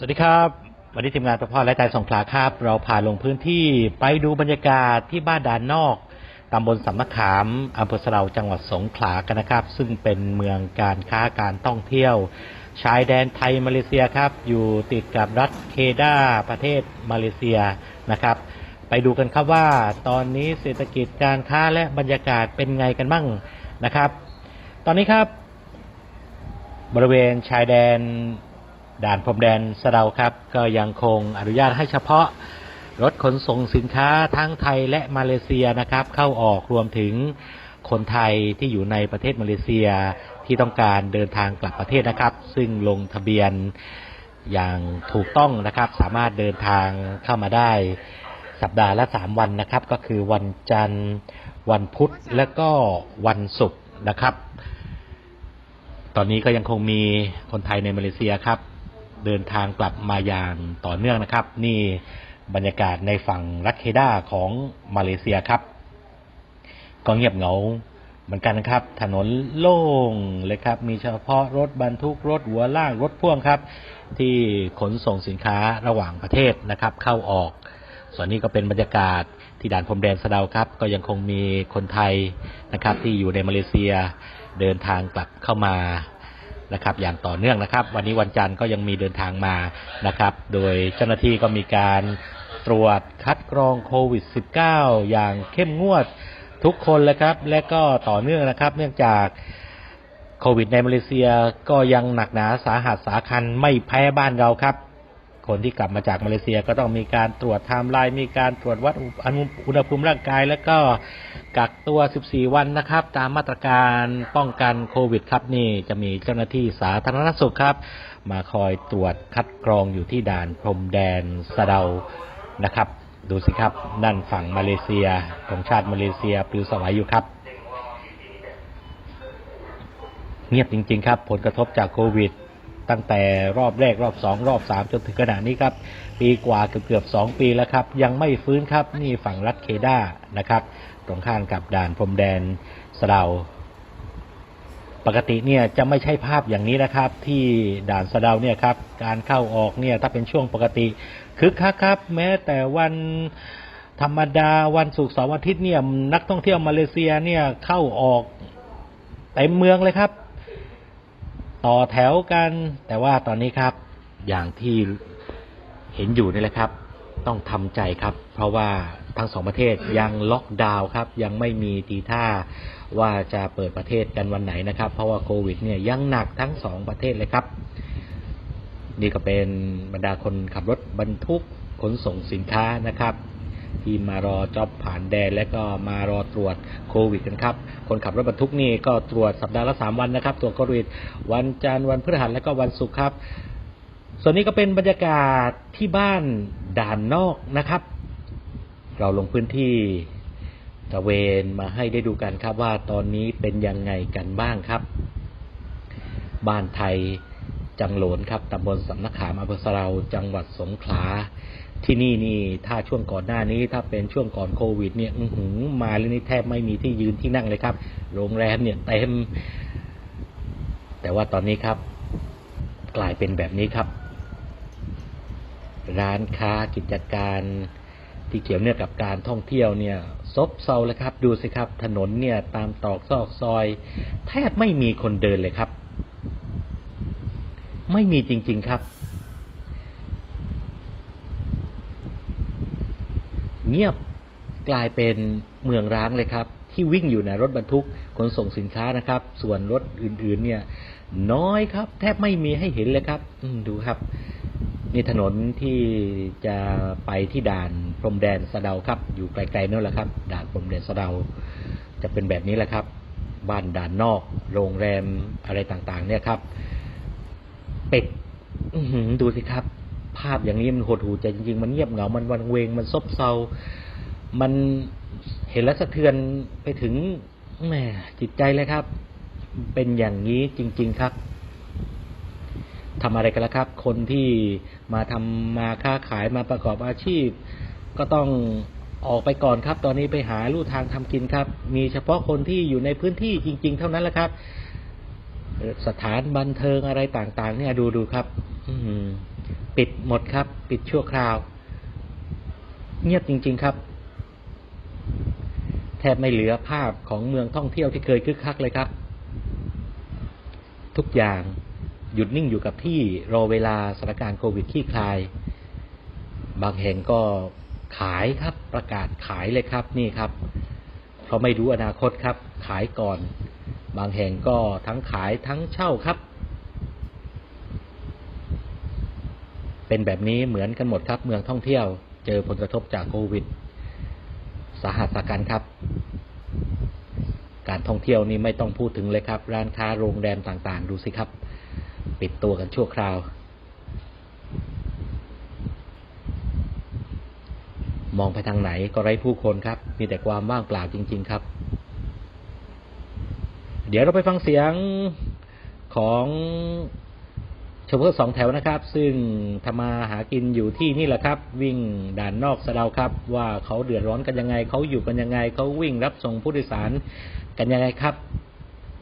สวัสดีครับ วันนี้ทีมงานประพอและใจสงขลาครับ เราพาลงพื้นที่ไปดูบรรยากาศที่บ้านด่านนอกตำบลสำนักขามอำเภอสะเดาจังหวัดสงขลากันนะครับ ซึ่งเป็นเมืองการค้าการท่องเที่ยว ชายแดนไทยมาเลเซียครับ อยู่ติดกับรัฐเคดาประเทศมาเลเซียนะครับ ไปดูกันครับว่าตอนนี้เศรษฐกิจการค้าและบรรยากาศเป็นไงกันบ้างนะครับ ตอนนี้ครับ บริเวณชายแดน ด่านพรมแดนสะเดาครับ ก็ยังคงอนุญาตให้เฉพาะรถขนส่งสินค้าทั้งไทยและมาเลเซียนะครับ เข้าออกรวมถึงคนไทยที่อยู่ในประเทศมาเลเซียที่ต้องการเดินทางกลับประเทศนะครับ ซึ่งลงทะเบียนอย่างถูกต้องนะครับ สามารถเดินทางเข้ามาได้สัปดาห์ละ 3 วันนะครับ ก็คือวันจันทร์ วันพุธและก็วันศุกร์นะครับ ตอนนี้ก็ยังคงมีคนไทยในมาเลเซียครับ เดินทางกลับมาอย่างต่อเนื่องนะครับ นี่บรรยากาศในฝั่งรัฐเคด้าของมาเลเซียครับ ก็เงียบเหงาเหมือนกันนะครับ ถนนโล่งเลยครับ มีเฉพาะรถบรรทุกรถหัวลากรถพ่วงครับ ที่ขนส่งสินค้าระหว่างประเทศนะครับ เข้าออก ส่วนนี้ก็เป็นบรรยากาศที่ด่านพรมแดนสะเดาครับ ก็ยังคงมีคนไทยนะครับ ที่อยู่ในมาเลเซีย เดินทางกลับเข้ามา นะครับ อย่างต่อเนื่องนะครับ วันนี้วันจันทร์ก็ยังมีเดินทางมานะครับ โดยเจ้าหน้าที่ก็มีการตรวจคัดกรองโควิด -19 อย่างเข้มงวดทุกคนเลยครับ และก็ต่อเนื่องนะครับ เนื่องจากโควิดในมาเลเซียก็ยังหนักหนาสาหัสสาคัญไม่แพ้บ้านเราครับ คนที่กลับมาจากมาเลเซียก็ต้องมีการตรวจไทม์ไลน์มีการตรวจวัดอุณหภูมิร่างกาย แล้วก็กักตัว 14 วันนะครับ ตามมาตรการป้องกันโควิดครับนี่จะมีเจ้าหน้าที่สาธารณสุขครับ มาคอยตรวจคัดกรองอยู่ที่ด่านพรมแดนสะเดานะครับ ดูสิครับนั่นฝั่งมาเลเซียของชาติมาเลเซียปลิวสวายอยู่ครับเงียบจริง ๆ ครับ ผลกระทบจากโควิด ตั้งแต่รอบแรกรอบสองรอบสามจนถึงขณะนี้ครับ ปีกว่าเกือบเกือบสองปีแล้วครับ ยังไม่ฟื้นครับนี่ฝั่งรัฐเคดานะครับ ตรงข้ามกับด่านพรมแดนสะเดาปกติเนี่ยจะไม่ใช่ภาพอย่างนี้นะครับ ที่ด่านสะเดาเนี่ยครับการเข้าออกเนี่ยถ้าเป็นช่วงปกติคึกคักครับ แม้แต่วันธรรมดาวันศุกร์เสาร์อาทิตย์เนี่ยนักท่องเที่ยวมาเลเซียเนี่ยเข้าออกเต็มเมืองเลยครับ ต่อแถวกัน แต่ว่าตอนนี้ครับอย่างที่เห็นอยู่นี่แหละครับ ต้องทำใจครับ เพราะว่าทั้งสองประเทศยังล็อกดาวน์ครับ ยังไม่มีทีท่าว่าจะเปิดประเทศกันวันไหนนะครับ เพราะว่าโควิด เนี่ยยังหนักทั้งสองประเทศเลยครับ นี่ก็เป็นบรรดาคนขับรถบรรทุกขนส่งสินค้านะครับ ที่มารอจ็อบผ่านแดน และก็มารอตรวจโควิดกันครับ คนขับรถบรรทุกนี่ก็ตรวจสัปดาห์ละสามวันนะครับ ตรวจโควิด วันจันทร์วันพฤหัสและก็วันศุกร์ครับ ส่วนนี้ก็เป็นบรรยากาศที่บ้านด่านนอกนะครับ เราลงพื้นที่ตะเวนมาให้ได้ดูกันครับว่าตอนนี้เป็นยังไงกันบ้างครับ บ้านไทยจังหลนครับตำบลสำนักขามอำเภอสะเราจังหวัดสงขลา ที่นี่นี่ถ้าช่วงก่อนหน้านี้ถ้าเป็นช่วงก่อนโควิด เนี่ยอื้อหือมาเลยนี่แทบไม่มีที่ยืนที่นั่งเลยครับ โรงแรมเนี่ยเต็ม แต่ว่าตอนนี้ครับ กลายเป็นแบบนี้ครับ ร้านค้ากิจการที่เกี่ยวเนื่องกับการท่องเที่ยวเนี่ย ซบเซาเลยครับ ดูสิครับ ถนนเนี่ย ตามตอกซอกซอย แทบไม่มีคนเดินเลยครับ ไม่มีจริง ๆครับ เงียบกลายเป็นเมืองร้างเลยครับ ที่วิ่งอยู่ในรถบรรทุกขนส่งสินค้านะครับ ส่วนรถอื่นๆ เนี่ย น้อยครับ แทบไม่มีให้เห็นเลยครับดูครับนี่ถนนที่จะไปที่ด่านพรมแดนสะเดาครับ อยู่ไกลๆนั่นแหละครับ ด่านพรมแดนสะเดา จะเป็นแบบนี้แหละครับ บ้านด่านนอก โรงแรมอะไรต่างๆ เนี่ยครับ เป็ดดูสิครับ ภาพอย่างนี้มันหดหูใจจริงๆ มันเงียบเหงา มันวันเวง มันซบเซา มันเห็นแล้วสะเทือนไปถึงแหมจิตใจเลยครับ เป็นอย่างนี้จริง ๆครับทำอะไรกันแล้วครับ คนที่มาทำมาค้าขายมาประกอบอาชีพ ก็ต้องออกไปก่อนครับ ตอนนี้ไปหาลู่ทางทำกินครับ มีเฉพาะคนที่อยู่ในพื้นที่จริง ๆ เท่านั้นแหละครับสถานบันเทิงอะไรต่าง ๆ เนี่ยดูดูครับ อื ปิดหมดครับ ปิดชั่วคราว เงียบจริง ๆครับ แทบไม่เหลือภาพของเมืองท่องเที่ยวที่เคยคึกคักเลยครับ ทุกอย่างหยุดนิ่งอยู่กับที่รอเวลาสถานการณ์โควิดคลี่คลาย บางแห่งก็ขายครับประกาศขายเลยครับนี่ครับ เพราะไม่รู้อนาคตครับ ขายก่อน บางแห่งก็ทั้งขายทั้งเช่าครับ เป็นแบบนี้เหมือนกันหมดครับ เมืองท่องเที่ยว เจอผลกระทบจากโควิด สาหัสกันครับ การท่องเที่ยวนี่ไม่ต้องพูดถึงเลยครับ ร้านค้าโรงแรมต่างๆ ดูสิครับ ปิดตัวกันชั่วคราว มองไปทางไหนก็ไร้ผู้คนครับ มีแต่ความว่างเปล่าจริง ๆ ครับ เดี๋ยวเราไปฟังเสียงของ โชเฟอร์สองแถวนะครับ ซึ่งทำมาหากินอยู่ที่นี่แหละครับ วิ่งด่านนอกสะดาครับ ว่าเขาเดือดร้อนกันยังไงเขาอยู่กันยังไงเขาวิ่งรับส่งผู้โดยสารกันยังไงครับ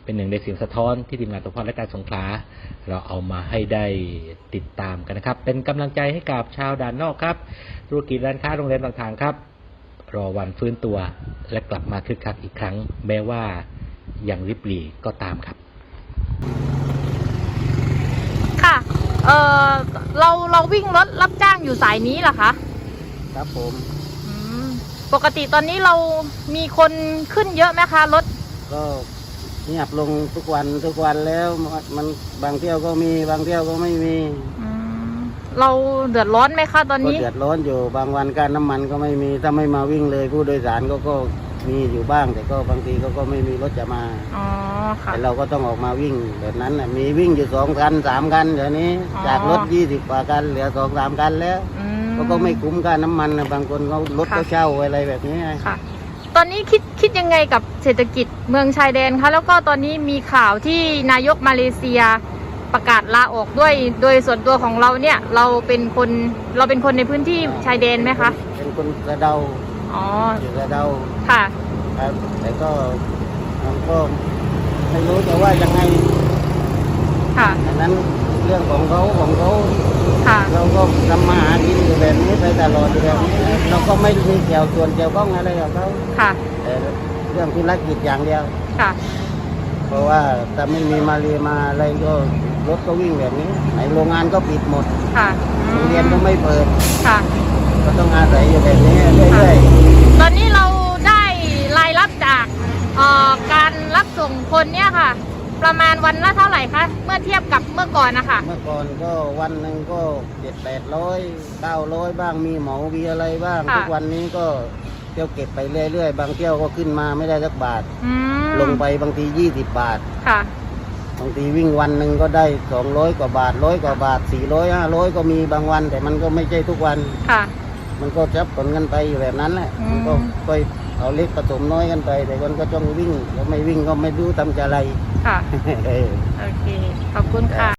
เป็นหนึ่งในเสียงสะท้อนที่ทีมงานตพและการสงขลาเราเอามาให้ได้ติดตามกันนะครับ เป็นกำลังใจให้กับชาวด่านนอกครับธุรกิจร้านค้าโรงแรมต่างๆครับ รอวันฟื้นตัวและกลับมาคึกคักอีกครั้ง แม้ว่ายังริบหรี่ก็ตามครับ ค่ะ เออเราเราวิ่งรถรับจ้างอยู่สายนี้เหรอคะครับผมอืมปกติตอนนี้เรามีคนขึ้นเยอะไหมคะรถก็เงียบลงทุกวันทุกวันแล้วมันมันบางเที่ยวก็มีบางเที่ยวก็ไม่มีอืมเราเดือดร้อนไหมคะตอนก็นี้ เดือดร้อนอยู่บางวันการน้ำมันก็ไม่มีถ้าไม่มาวิ่งเลยผู้โดยสารก็ก็ มีอยู่บ้าง แต่ก็บางทีเขาก็ไม่มีรถจะมา อ๋อ ค่ะ แต่เราก็ต้องออกมาวิ่งแบบนั้นน่ะมีวิ่งอยู่สองคันสามคันเดี๋ยวนี้ อ๋อ จากรถยี่สิบกว่าคันเหลือสองสามคันแล้วอืก็ก็ไม่คุ้มค่าน้ำมันนะบางคนเขารถค่ะ ก็เช่าอะไรแบบนี้ค่ะ ตอนนี้คิดคิดยังไงกับเศรษฐกิจเมืองชายแดนคะ แล้วก็ตอนนี้มีข่าวที่นายกมาเลเซียประกาศลาออกด้วย โดยส่วนตัวของเราเนี่ย เราเป็นคนเราเป็นคนในพื้นที่ชายแดนไหมคะ เป็นคนกระเดา อ๋อ อยู่กระเดาค่ะ ครับ แต่ก็มันก็ไม่รู้จะว่ายังไงค่ะดังนั้นเรื่องของเขาของเขาค่ะ เราก็ทำมาหากินอยู่แบบนี้ไปตลอดอยู่แบบนี้เราก็ไม่มีเกี่ยวส่วนเกี่ยวข้องอะไรกับเขาค่ะ แต่เรื่องธุรกิจอย่างเดียว ค่ะ เพราะว่าถ้าไม่มีมาเรียมาอะไรก็รถก็วิ่งแบบนี้ไหนโรงงานก็ปิดหมดค่ะโรงเรียนก็ไม่เปิด ค่ะ ก็ต้องอาศัยอยู่แบบนี้เรื่อยตอนนี้เราได้รายรับจากเอ่อการรับส่งคนเนี่ยค่ะ ประมาณวันละเท่าไหร่คะเมื่อเทียบกับเมื่อก่อนนะคะๆเมื่อก่อนก็วันหนึ่งก็เจ็ดแปดร้อยเก้าร้อยบ้างมีเหมามีอะไรบ้าง ทุกวันนี้ก็เที่ยวเก็บไปเรื่อยๆ บางเที่ยวก็ขึ้นมาไม่ได้สักบาท อืมลงไปบางทียี่สิบบาท ค่ะ บางทีวิ่งวันหนึ่งก็ได้สองร้อยกว่าบาทร้อยกว่าบาทสี่ร้อยห้าร้อยก็มีบางวัน แต่มันก็ไม่ใช่ทุกวัน ค่ะ มันก็จับผลกันไปอยู่แบบนั้นแหละอืม มันก็ค่อยเอาเล็กผสมน้อยกันไป แต่คนก็ต้องวิ่งแล้วไม่วิ่งก็ไม่รู้ทำจะอะไรค่ะ เออ โอเค ขอบคุณค่ะ